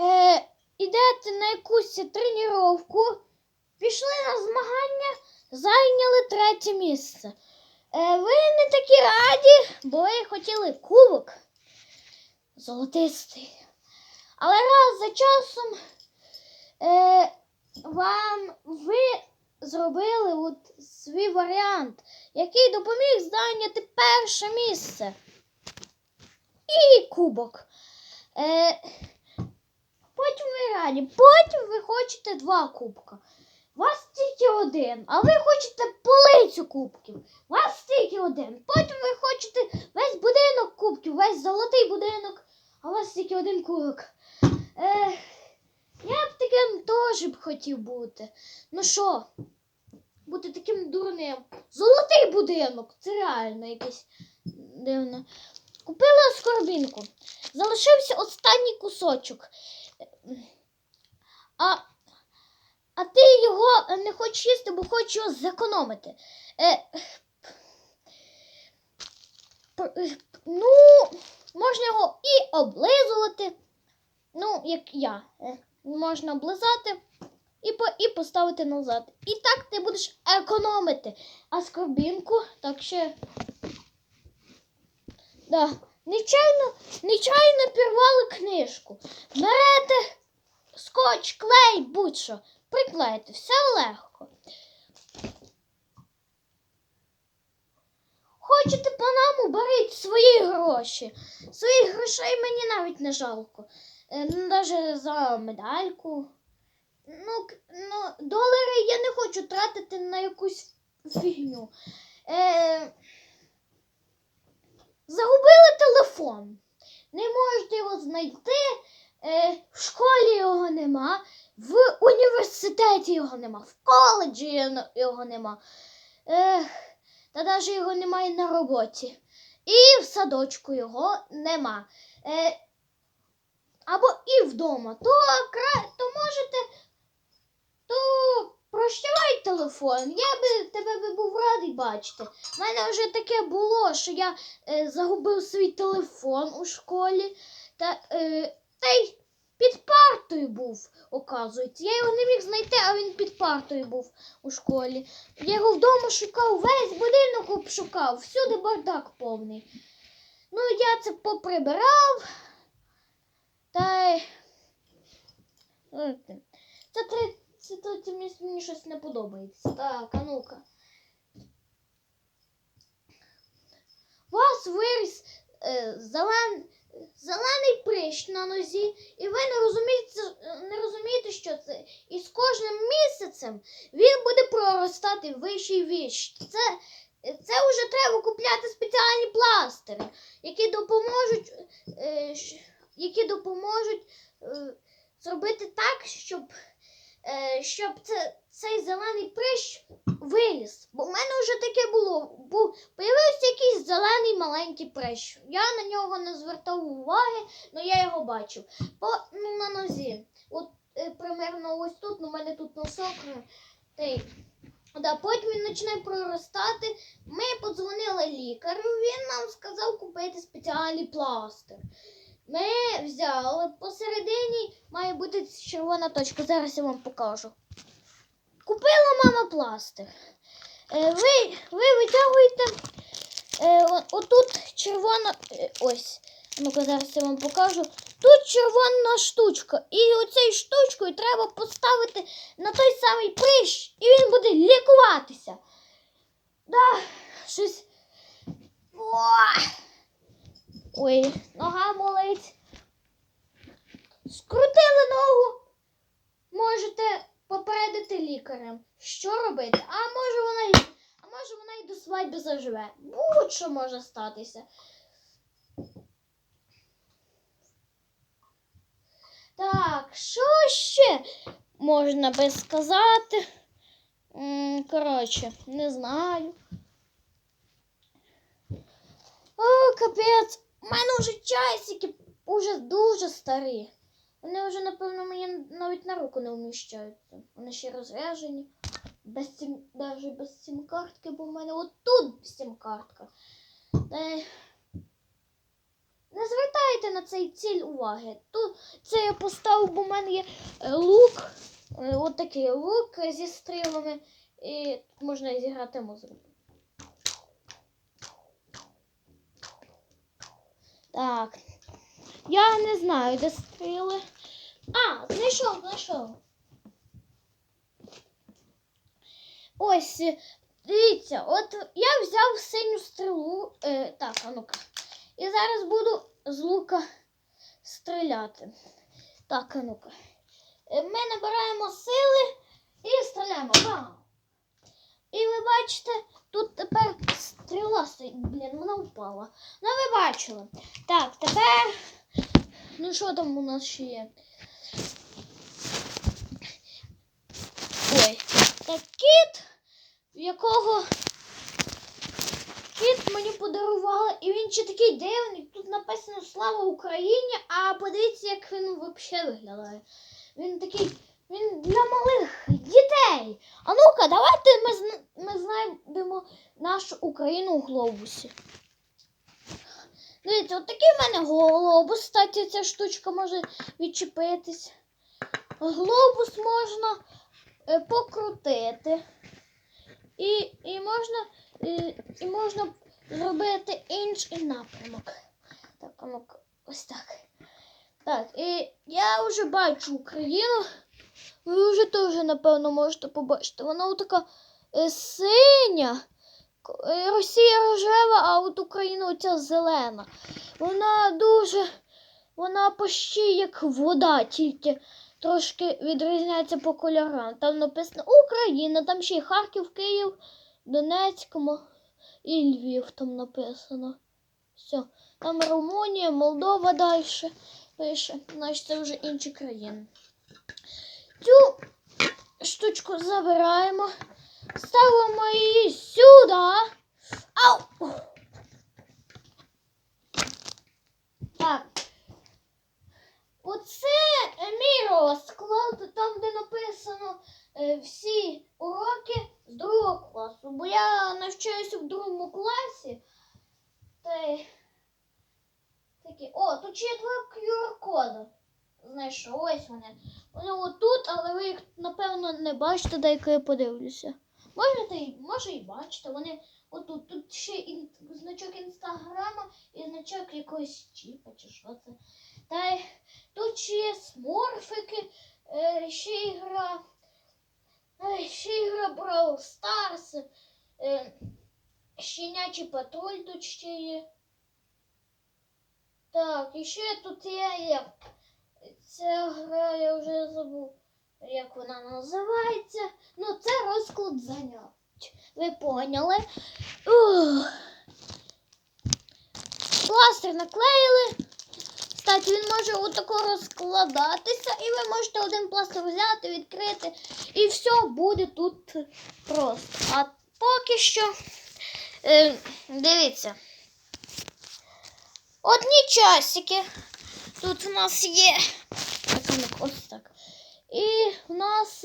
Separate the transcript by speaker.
Speaker 1: Е, ідете на якусь тренування, пішли на змагання, зайняли третє місце. Е, ви не такі раді, бо ви хотіли кубок золотистий. Але раз за часом е, вам ви зробили от свій варіант, який допоміг зайняти перше місце. І кубок. Е, потім ви раді, потім ви хочете два кубка. Вас тільки один, а ви хочете полицю кубків. У вас тільки один. Потім ви хочете весь будинок кубків, весь золотий будинок, а у вас тільки один кубок. Е, я б таким теж б хотів бути. Ну що, бути таким дурним. Золотий будинок, це реально якесь дивно. Купила скорбінку. Залишився останній кусочок. А, а ти його не хочеш їсти, бо хочеш його зекономити. Е, е, ну, можна його і облизувати. Ну, як я. Е, можна облизати і, по, і поставити назад. І так ти будеш економити. А скорбінку так ще. Да. Нечайно, нечайно пірвали книжку. Берете скотч, клей, будь-що. Приклеїте, все легко. Хочете панаму, беріть свої гроші. Своїх грошей мені навіть не жалко. Е, ну, Навіть за медальку. Ну, ну, долари я не хочу тратити на якусь фігню. Е, телефон. Не можете його знайти. Е, в школі його нема, в університеті його нема, в коледжі його- нема. Та навіть його немає на роботі. І в садочку його нема. Е, або і вдома. То, то можете, то прощавай телефон. Я би тебе би був радий бачити. У мене вже таке було, що я е, загубив свій телефон у школі. Та, е, та й під партою був, оказується. Я його не міг знайти, а він під партою був у школі. Я його вдома шукав, весь будинок обшукав, всюди бардак повний. Ну, я це поприбирав. Та. Е, Це три. Це мені, мені щось не подобається. Так, а ну-ка. Вас виріс е, зелен, зелений прищ на нозі, і ви не розумієте, не розумієте, що це. І з кожним місяцем він буде проростати вище і вище. Це, це вже треба купляти спеціальні пластири, які допоможуть, е, які допоможуть е, зробити так, щоб, щоб це, цей зелений прищ виліз. Бо в мене вже таке було. Бу, появився якийсь зелений маленький прищ. Я на нього не звертав уваги, але я його бачив. По, ну, на нозі. От е, примерно ось тут, ну, у мене тут носок. е, та й- Да, потім він починає проростати. Ми подзвонили лікарю, він нам сказав купити спеціальний пластир. Ми взяли посередині бути червона точка. Зараз я вам покажу. Купила мама пластир. Е, ви, ви витягуєте е, отут червона. е, ось. Ну-ка, зараз я вам покажу. Тут червона штучка. І оцією штучкою треба поставити на той самий прищ, і він буде лікуватися. Да, щось. О! Ой, нога болить. Скрутили ногу. Можете попередити лікарем, що робити. А може вона й, а може вона й до свадьби заживе. Будь-що може статися. Так, що ще можна би сказати? Коротше, не знаю. О, капець. У мене вже часики уже дуже старі. Вони вже, напевно, мені навіть на руку не вміщаються. Вони ще розряжені. Без сім, навіть без сім-картки, бо в мене отут сім-картка. Та не звертайте на цей ціль уваги. Тут це я поставив, бо в мене є е, лук. Е, От такий лук зі стрілами. І можна зіграти музику. Так. Я не знаю, де стріли. А, знайшов, знайшов. Ось, е, дивіться, от я взяв синю стрілу. Е, так, а ну-ка. І зараз буду з лука стріляти. Так, а ну-ка. Е, Ми набираємо сили і стріляємо. Бам! І ви бачите, тут тепер стріла стоїть. Блін, вона впала. Ну, ви бачили. Так, тепер. Ну, що там у нас ще є? Ой, так кіт, якого кіт мені подарували, і він ще такий дивний. Тут написано Слава Україні, а подивіться, як він взагалі виглядає. Він такий, він для малих дітей. А ну-ка, давайте ми, ми знайдемо нашу Україну у глобусі. Дивіться, от такий в мене глобус. Кстати, ця штучка може відчепитись. Глобус можна е, покрутити. І, і, можна, і, і можна зробити інший напрямок. Так, ну-ка, ось так. Так, і я вже бачу Україну. Ви вже теж, напевно, можете побачити. Вона така е, синя. Е, Росія рожева, а от Україна оця зелена. Вона дуже. Вона почти як вода, тільки трошки відрізняється по кольорам. Там написано Україна, там ще й Харків, Київ, Донецьк і Львів там написано. Все. Там Румунія, Молдова далі пише. Значить, це вже інші країни. Цю штучку забираємо, ставимо її сюди. Ау! Так. Оце мій розклад, там, де написано е, всі уроки з другого класу. Бо я навчаюся в другому класі. Та такі. О, тут ще два QR-коди. Знаєш, ось вони. Вони отут, але ви їх, напевно, не бачите, дай-ка я подивлюся. Можете, може і бачите, вони отут. Тут ще ін... значок інстаграма і значок якогось чіпа чи що це. Та тут ще є сморфики, е, ще ігра. е, Ще ігра Brawl Stars. Е, щенячий патруль тут ще є. Так, і ще тут є як. Ця гра я вже забув, як вона називається. Ну, це розклад занять. Ви поняли? Пластир наклеїли. Кстати, він може отако розкладатися, і ви можете один пластир взяти, відкрити, і все буде тут просто. А поки що, е, дивіться. Одні часики. Тут в нас є. Ну, ось так. І в нас